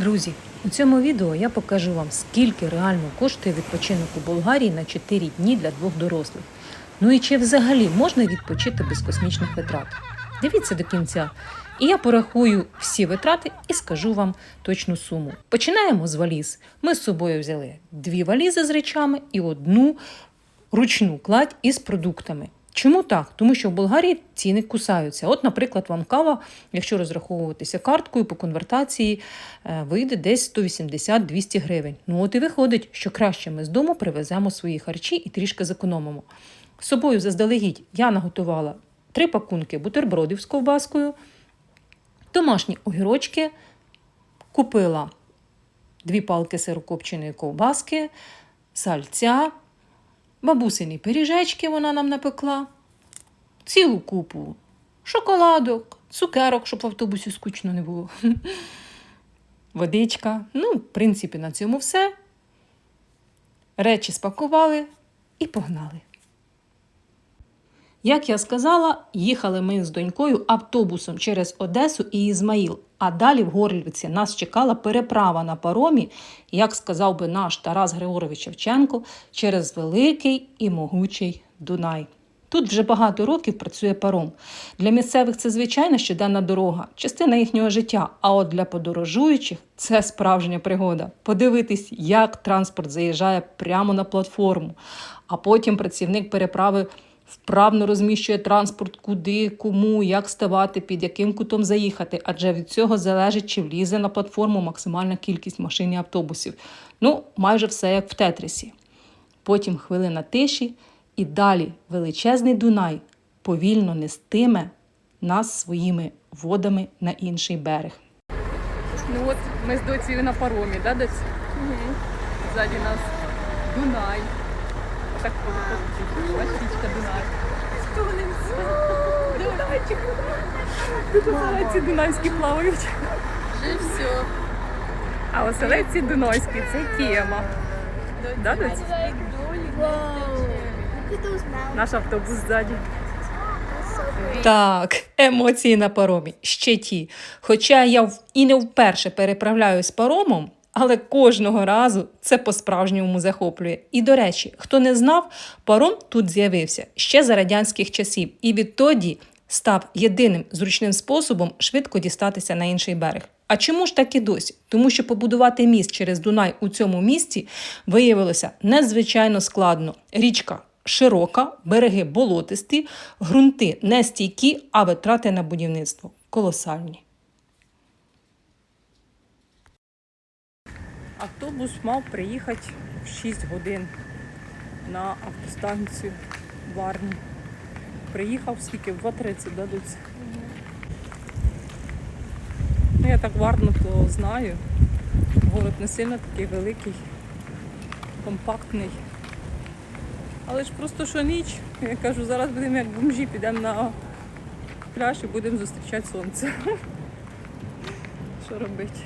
Друзі, у цьому відео я покажу вам, скільки реально коштує відпочинок у Болгарії на 4 дні для двох дорослих. Ну і чи взагалі можна відпочити без космічних витрат? Дивіться до кінця. І я порахую всі витрати і скажу вам точну суму. Починаємо з валіз. Ми з собою взяли дві валізи з речами і одну ручну кладь із продуктами. Чому так? Тому що в Болгарії ціни кусаються. От, наприклад, вам кава, якщо розраховуватися карткою по конвертації, е, вийде десь 180-200 гривень. Ну от і виходить, що краще ми з дому привеземо свої харчі і трішки зекономимо. З собою заздалегідь я наготувала три пакунки бутербродів з ковбаскою, домашні огірочки, купила дві палки сирокопченої ковбаски, сальця, бабусині пиріжечки вона нам напекла, цілу купу шоколадок, цукерок, щоб в автобусі скучно не було. Водичка. Ну, в принципі, на цьому все. Речі спакували і погнали. Як я сказала, їхали ми з донькою автобусом через Одесу і Ізмаїл, а далі в Горлівці нас чекала переправа на паромі, як сказав би наш Тарас Григорович Шевченко, через великий і могучий Дунай. Тут вже багато років працює паром. Для місцевих це звичайна щоденна дорога, частина їхнього життя. А от для подорожуючих це справжня пригода. Подивитись, як транспорт заїжджає прямо на платформу, а потім працівник переправи вправно розміщує транспорт, куди, кому, як ставати, під яким кутом заїхати, адже від цього залежить, чи влізе на платформу максимальна кількість машин і автобусів. Ну, майже все як в тетрісі. Потім хвилина тиші, і далі величезний Дунай повільно нестиме нас своїми водами на інший берег. Ну от ми з доцією на паромі, да, доць? Угу. Ззаді нас Дунай. Так бачиш, річка Дунай. Тут дунайські плавають. Вже все. А оселедці дунайські це тема. Да. Наш автобус ззаді. Так, емоції на паромі ще ті. Хоча я і не вперше переправляюсь паромом, але кожного разу це по-справжньому захоплює. І до речі, хто не знав, паром тут з'явився ще за радянських часів, і відтоді став єдиним зручним способом швидко дістатися на інший берег. А чому ж так і досі? Тому що побудувати міст через Дунай у цьому місті виявилося надзвичайно складно. Річка широка, береги болотисті, ґрунти нестійкі, а витрати на будівництво колосальні. Автобус мав приїхати в 6 годин на автостанцію Варні. Приїхав скільки? В 2.30, да, доці? Ну, я так Варну то знаю. Город не сильно такий великий, компактний. Але ж просто що ніч. Я кажу, зараз будемо як бомжі, підемо на пляж і будемо зустрічати сонце. Що робити?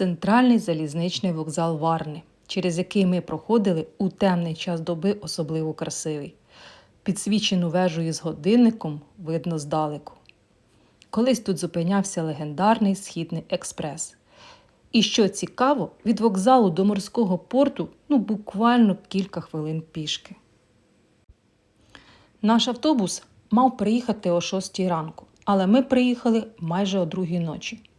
Центральний залізничний вокзал Варни, через який ми проходили у темний час доби особливо красивий. Підсвічену вежу з годинником видно здалеку. Колись тут зупинявся легендарний східний експрес. І що цікаво, від вокзалу до морського порту ну буквально кілька хвилин пішки. Наш автобус мав приїхати о 6 ранку, але ми приїхали майже о 2 ночі.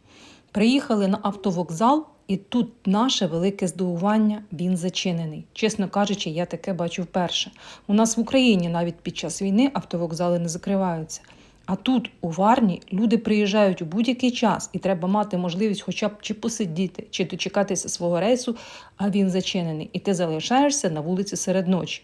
Приїхали на автовокзал, і тут наше велике здивування він зачинений. Чесно кажучи, я таке бачу вперше. У нас в Україні навіть під час війни автовокзали не закриваються. А тут, у Варні, люди приїжджають у будь-який час, і треба мати можливість хоча б чи посидіти, чи дочекатися свого рейсу, а він зачинений, і ти залишаєшся на вулиці серед ночі.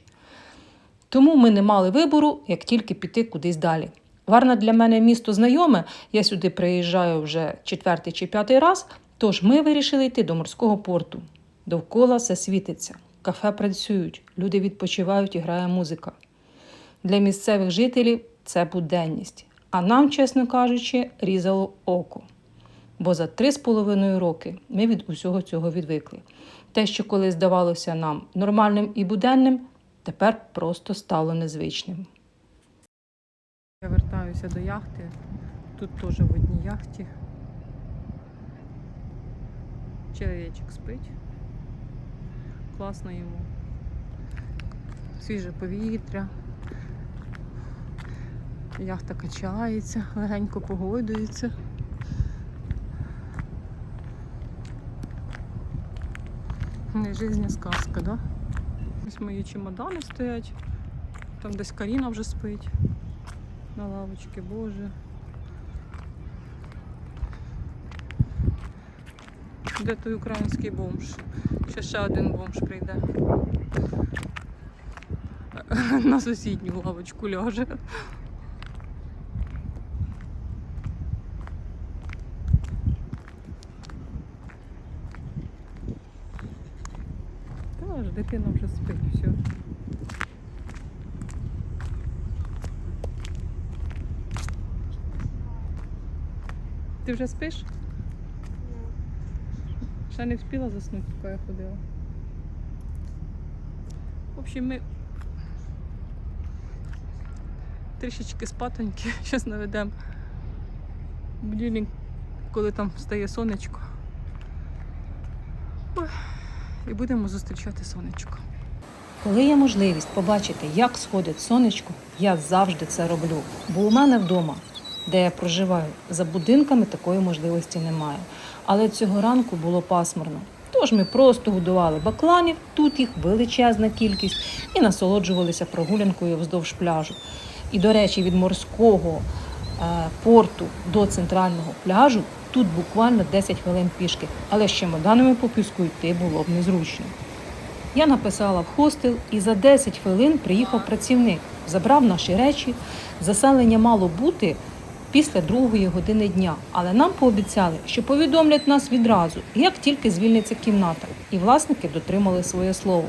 Тому ми не мали вибору, як тільки піти кудись далі. Варна для мене місто знайоме, я сюди приїжджаю вже четвертий чи п'ятий раз, тож ми вирішили йти до морського порту. Довкола все світиться, кафе працюють, люди відпочивають і грає музика. Для місцевих жителів це буденність, а нам, чесно кажучи, різало око. Бо за три з половиною роки ми від усього цього відвикли. Те, що колись здавалося нам нормальним і буденним, тепер просто стало незвичним. Я вертаюся до яхти. Тут теж в одній яхті. Чоловічок спить. Класно йому. Свіже повітря. Яхта качається, легенько погойдується. Не жизнь сказка, да? Ось мої чемодани стоять. Там десь Каріна вже спить на лавочці, боже. Де той український бомж? Ще ще один бомж прийде. На сусідню лавочку ляже. Та ж дитина вже спить, все. Ти вже спиш? Ні. Ще не встигла заснути, поки я ходила. В общем, ми трішечки спатоньки, зараз наведемо будильник, коли там встає сонечко. І будемо зустрічати сонечко. Коли є можливість побачити, як сходить сонечко, я завжди це роблю. Бо у мене вдома, де я проживаю, за будинками такої можливості немає. Але цього ранку було пасмурно. Тож ми просто годували бакланів, тут їх величезна кількість, і насолоджувалися прогулянкою вздовж пляжу. І, до речі, від морського е, порту до центрального пляжу тут буквально 10 хвилин пішки, але з чемоданами по піску йти було б незручно. Я написала в хостел, і за 10 хвилин приїхав працівник, забрав наші речі. Заселення мало бути після другої години дня, але нам пообіцяли, що повідомлять нас відразу, як тільки звільниться кімната, і власники дотримали своє слово.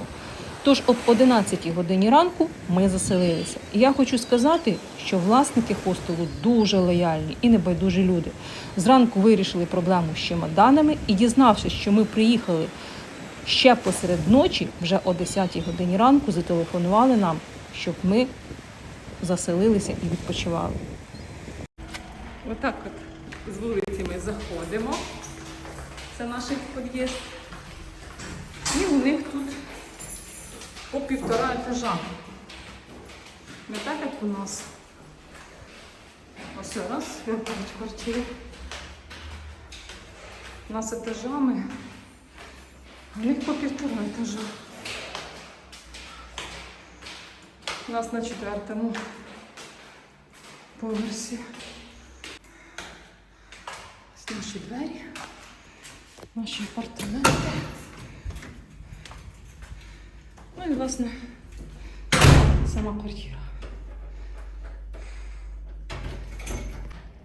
Тож об 11 годині ранку ми заселилися. І я хочу сказати, що власники хостелу дуже лояльні і небайдужі люди. Зранку вирішили проблему з чемоданами і, дізнавшись, що ми приїхали ще посеред ночі, вже о 10 годині ранку, зателефонували нам, щоб ми заселилися і відпочивали. Отак от з вулиці ми заходимо. Це наш під'їзд. І у них тут по півтора етажа. Не так, як у нас. Ось раз, виходить квартири. У нас етажами. У них по півтора етажа. У нас на четвертому поверсі. Наші двері, наші апартаменти. Ну і, власне, сама квартира.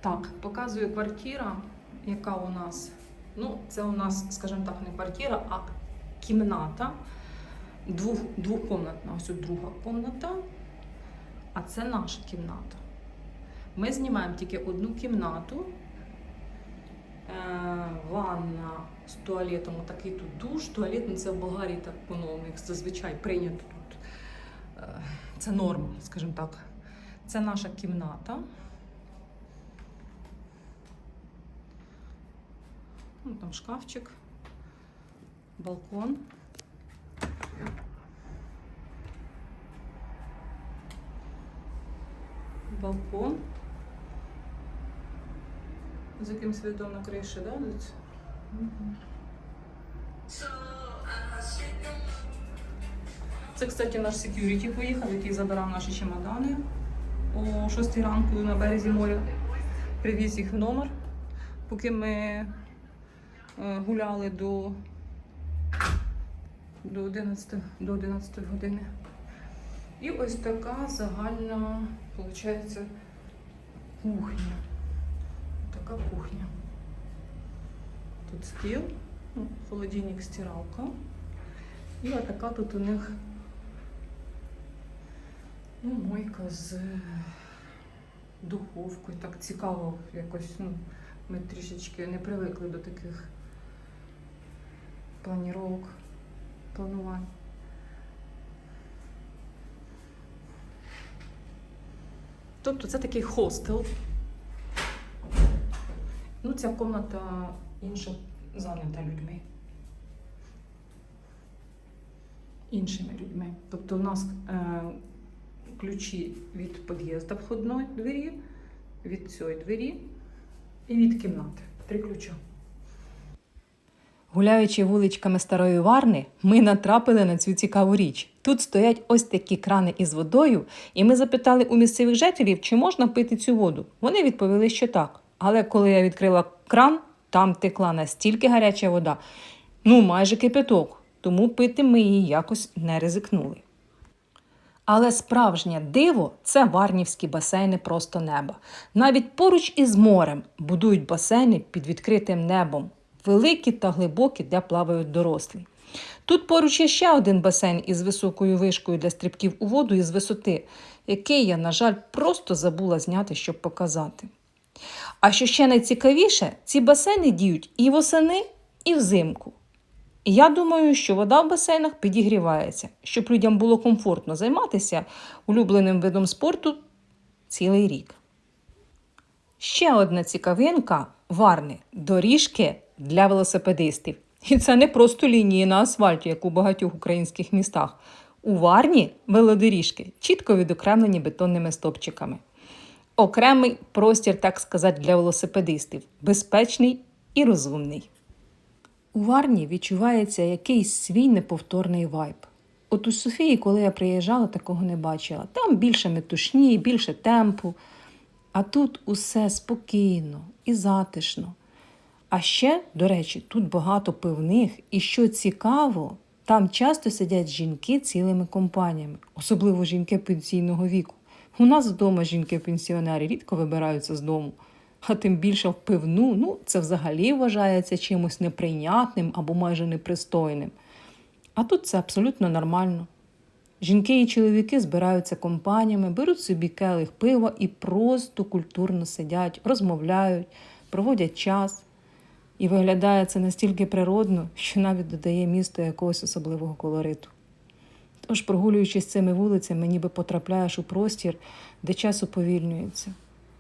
Так, показую квартира, яка у нас. Ну, це у нас, скажімо так, не квартира, а кімната. Двох, двохкомнатна, ось друга комната. А це наша кімната. Ми знімаємо тільки одну кімнату. Е, ванна з туалетом, такий тут душ. Туалет це в Болгарії так воно у них зазвичай прийнято тут. Е, Це норма, скажімо так. Це наша кімната. Ну, там шкафчик, балкон. Балкон. З якимось видом на криші, да? Це, кстати, наш секюріті поїхав, який забирав наші чемодани о 6 ранку на березі моря. Привіз їх в номер, поки ми е, гуляли до, до, 11, до 11 години. І ось така загальна, виходить, кухня. Така кухня. Тут стіл, ну, холодильник, стиралка. І отака тут у них ну, мойка з духовкою. Так цікаво якось. Ну, ми трішечки не привикли до таких планіровок, планувань. Тобто це такий хостел. Ну, ця комната інша зайнята людьми. Іншими людьми. Тобто у нас е, ключі від під'їзду входної двері, від цієї двері і від кімнати. Три ключа. Гуляючи вуличками Старої Варни, ми натрапили на цю цікаву річ. Тут стоять ось такі крани із водою, і ми запитали у місцевих жителів, чи можна пити цю воду. Вони відповіли, що так. Але коли я відкрила кран, там текла настільки гаряча вода, ну майже кипяток, тому пити ми її якось не ризикнули. Але справжнє диво це варнівські басейни просто неба. Навіть поруч із морем будують басейни під відкритим небом, великі та глибокі, де плавають дорослі. Тут поруч є ще один басейн із високою вишкою для стрибків у воду із висоти, який я, на жаль, просто забула зняти, щоб показати. А що ще найцікавіше, ці басейни діють і восени, і взимку. І я думаю, що вода в басейнах підігрівається, щоб людям було комфортно займатися улюбленим видом спорту цілий рік. Ще одна цікавинка варни доріжки для велосипедистів. І це не просто лінії на асфальті, як у багатьох українських містах. У Варні велодоріжки чітко відокремлені бетонними стопчиками. Окремий простір, так сказати, для велосипедистів безпечний і розумний. У Варні відчувається якийсь свій неповторний вайб. От у Софії, коли я приїжджала, такого не бачила. Там більше метушні, більше темпу. А тут усе спокійно і затишно. А ще, до речі, тут багато пивних, і що цікаво, там часто сидять жінки цілими компаніями, особливо жінки пенсійного віку. У нас вдома жінки-пенсіонери рідко вибираються з дому, а тим більше в пивну, ну це взагалі вважається чимось неприйнятним або майже непристойним. А тут це абсолютно нормально. Жінки і чоловіки збираються компаніями, беруть собі келих пива і просто культурно сидять, розмовляють, проводять час. І виглядає це настільки природно, що навіть додає місту якогось особливого колориту. Тож, прогулюючись цими вулицями, ніби потрапляєш у простір, де час уповільнюється.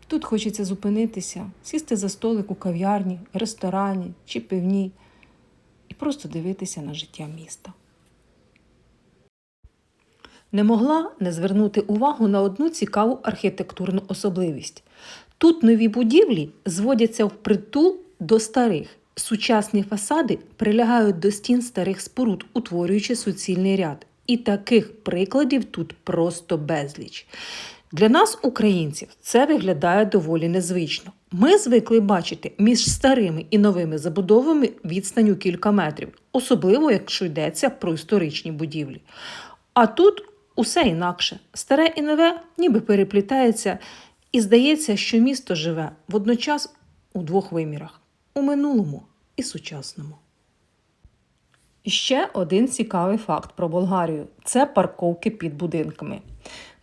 Тут хочеться зупинитися, сісти за столик у кав'ярні, ресторані чи пивні і просто дивитися на життя міста. Не могла не звернути увагу на одну цікаву архітектурну особливість. Тут нові будівлі зводяться впритул до старих. Сучасні фасади прилягають до стін старих споруд, утворюючи суцільний ряд. І таких прикладів тут просто безліч. Для нас, українців, це виглядає доволі незвично. Ми звикли бачити між старими і новими забудовами відстань у кілька метрів, особливо якщо йдеться про історичні будівлі. А тут усе інакше. Старе і нове ніби переплітається, і здається, що місто живе водночас у двох вимірах у минулому і сучасному. Ще один цікавий факт про Болгарію це парковки під будинками.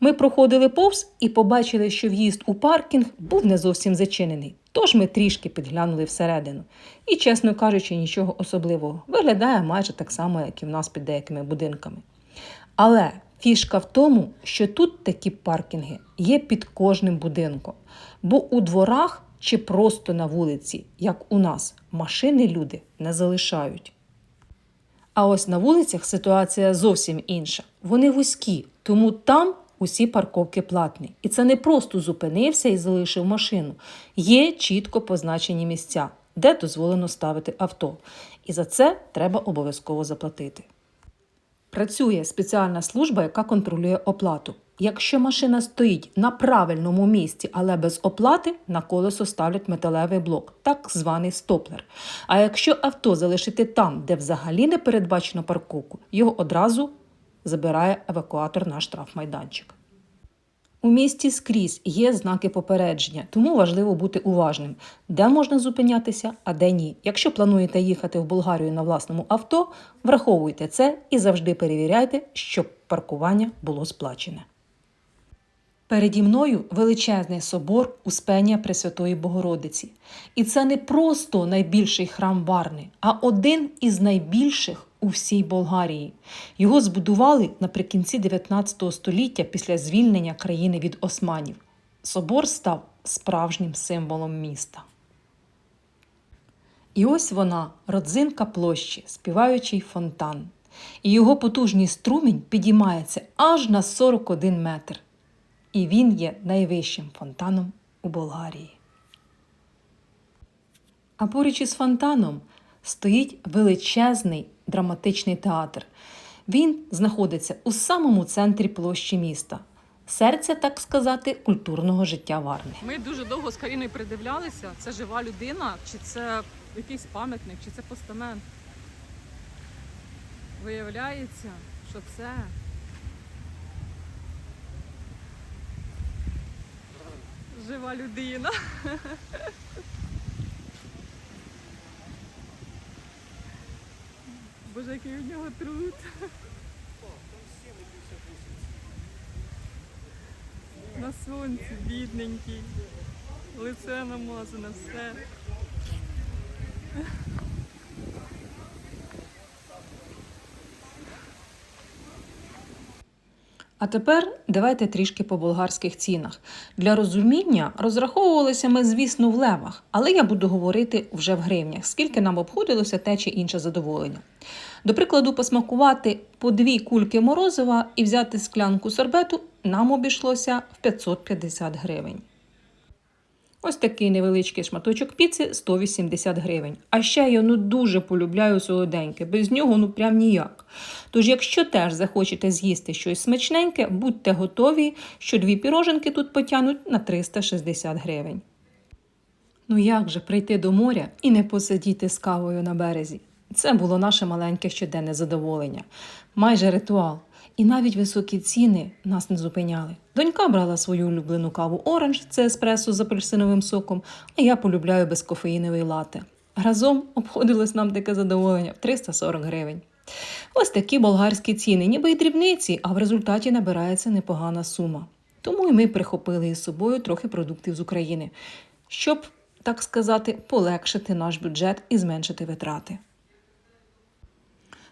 Ми проходили повз і побачили, що в'їзд у паркінг був не зовсім зачинений. Тож ми трішки підглянули всередину. І, чесно кажучи, нічого особливого. Виглядає майже так само, як і в нас під деякими будинками. Але фішка в тому, що тут такі паркінги є під кожним будинком. Бо у дворах чи просто на вулиці, як у нас, машини люди не залишають. А ось на вулицях ситуація зовсім інша. Вони вузькі, тому там усі парковки платні. І це не просто зупинився і залишив машину. Є чітко позначені місця, де дозволено ставити авто. І за це треба обов'язково заплатити. Працює спеціальна служба, яка контролює оплату. Якщо машина стоїть на правильному місці, але без оплати, на колесо ставлять металевий блок, так званий стоплер. А якщо авто залишити там, де взагалі не передбачено парковку, його одразу забирає евакуатор на штрафмайданчик. У місті скрізь є знаки попередження, тому важливо бути уважним, де можна зупинятися, а де ні. Якщо плануєте їхати в Болгарію на власному авто, враховуйте це і завжди перевіряйте, щоб паркування було сплачене. Переді мною величезний собор Успенія Пресвятої Богородиці. І це не просто найбільший храм Варни, а один із найбільших у всій Болгарії. Його збудували наприкінці 19 століття після звільнення країни від османів. Собор став справжнім символом міста. І ось вона, родзинка площі, співаючий фонтан. і його потужний струмінь підіймається аж на 41 метр. І він є найвищим фонтаном у Болгарії. А поруч із фонтаном стоїть величезний драматичний театр. Він знаходиться у самому центрі площі міста, серця, так сказати, культурного життя Варни. Ми дуже довго з Каріною придивлялися, це жива людина, чи це якийсь пам'ятник, чи це постамент. Виявляється, що це жива людина. Боже, який у нього труд. На сонці, бідненький. Лице намазане, все. А тепер давайте трішки по болгарських цінах. Для розуміння розраховувалися ми, звісно, в левах, але я буду говорити вже в гривнях, скільки нам обходилося те чи інше задоволення. До прикладу, посмакувати по дві кульки морозива і взяти склянку сорбету нам обійшлося в 550 гривень. Ось такий невеличкий шматочок піци 180 гривень. А ще я ну дуже полюбляю солоденьке, без нього ну прям ніяк. Тож, якщо теж захочете з'їсти щось смачненьке, будьте готові, що дві піроженки тут потягнуть на 360 гривень. Ну як же прийти до моря і не посидіти з кавою на березі? Це було наше маленьке щоденне задоволення, майже ритуал. І навіть високі ціни нас не зупиняли. Донька брала свою улюблену каву оранж, це еспресо з апельсиновим соком, а я полюбляю безкофеїновий лате. Разом обходилось нам таке задоволення в 340 гривень. Ось такі болгарські ціни, ніби й дрібниці, а в результаті набирається непогана сума. Тому і ми прихопили із собою трохи продуктів з України, щоб, так сказати, полегшити наш бюджет і зменшити витрати.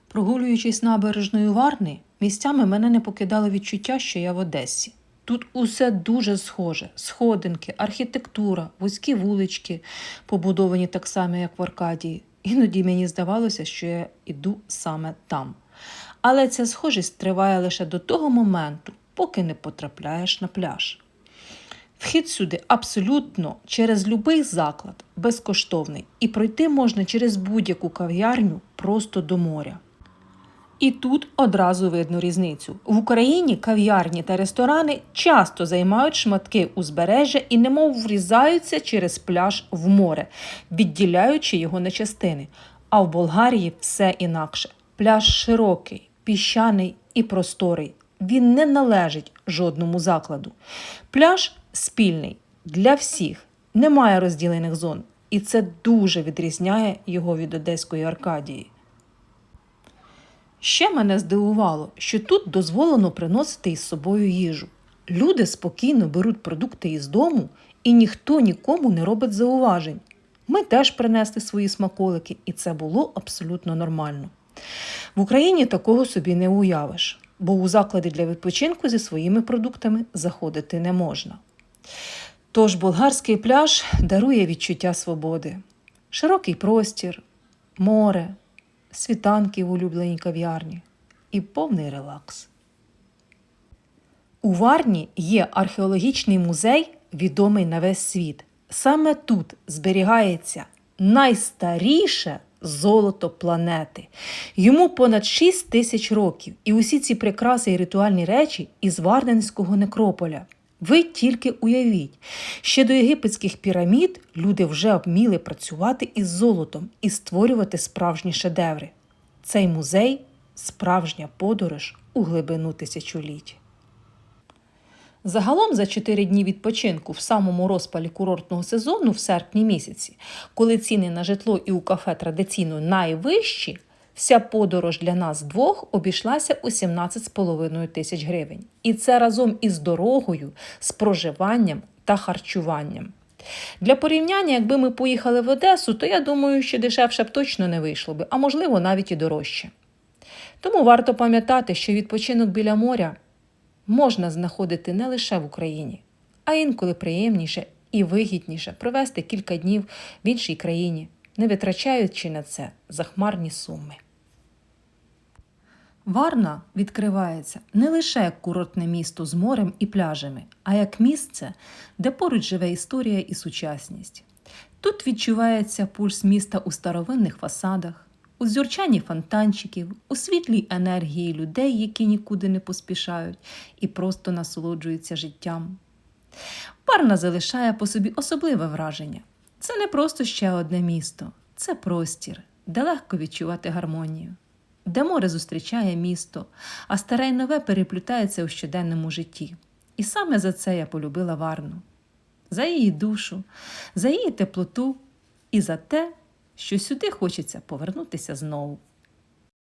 Прогулюючись набережною Варни, місцями мене не покидало відчуття, що я в Одесі. Тут усе дуже схоже: сходинки, архітектура, вузькі вулички, побудовані так само, як в Аркадії. Іноді мені здавалося, що я іду саме там. Але ця схожість триває лише до того моменту, поки не потрапляєш на пляж. Вхід сюди абсолютно через будь-який заклад безкоштовний, і пройти можна через будь-яку кав'ярню просто до моря. І тут одразу видно різницю. В Україні кав'ярні та ресторани часто займають шматки узбережжя і немов врізаються через пляж в море, відділяючи його на частини. А в Болгарії все інакше. Пляж широкий, піщаний і просторий. Він не належить жодному закладу. Пляж спільний для всіх, немає розділених зон, і це дуже відрізняє його від Одеської Аркадії. Ще мене здивувало, що тут дозволено приносити із собою їжу. Люди спокійно беруть продукти із дому, і ніхто нікому не робить зауважень. Ми теж принесли свої смаколики, і це було абсолютно нормально. В Україні такого собі не уявиш, бо у заклади для відпочинку зі своїми продуктами заходити не можна. Тож болгарський пляж дарує відчуття свободи, широкий простір, море, світанки в улюбленій кав'ярні і повний релакс. У Варні є археологічний музей, відомий на весь світ. Саме тут зберігається найстаріше золото планети. Йому понад 6 тисяч років, і усі ці прикраси і ритуальні речі із Варненського некрополя. Ви тільки уявіть, ще до єгипетських пірамід люди вже вміли працювати із золотом і створювати справжні шедеври. Цей музей справжня подорож у глибину тисячоліть. Загалом за 4 дні відпочинку в самому розпалі курортного сезону в серпні місяці, коли ціни на житло і у кафе традиційно найвищі, вся подорож для нас двох обійшлася у 17,5 тисяч гривень. І це разом із дорогою, з проживанням та харчуванням. Для порівняння, якби ми поїхали в Одесу, то я думаю, що дешевше б точно не вийшло би, а можливо навіть і дорожче. Тому варто пам'ятати, що відпочинок біля моря можна знаходити не лише в Україні, а інколи приємніше і вигідніше провести кілька днів в іншій країні, не витрачаючи на це захмарні суми. Варна відкривається не лише як курортне місто з морем і пляжами, а як місце, де поруч живе історія і сучасність. Тут відчувається пульс міста у старовинних фасадах, у дзюрчанні фонтанчиків, у світлій енергії людей, які нікуди не поспішають і просто насолоджуються життям. Парна залишає по собі особливе враження. Це не просто ще одне місто, це простір, де легко відчувати гармонію, де море зустрічає місто, а старе й нове переплітається у щоденному житті. І саме за це я полюбила Варну, за її душу, за її теплоту і за те, що сюди хочеться повернутися знову.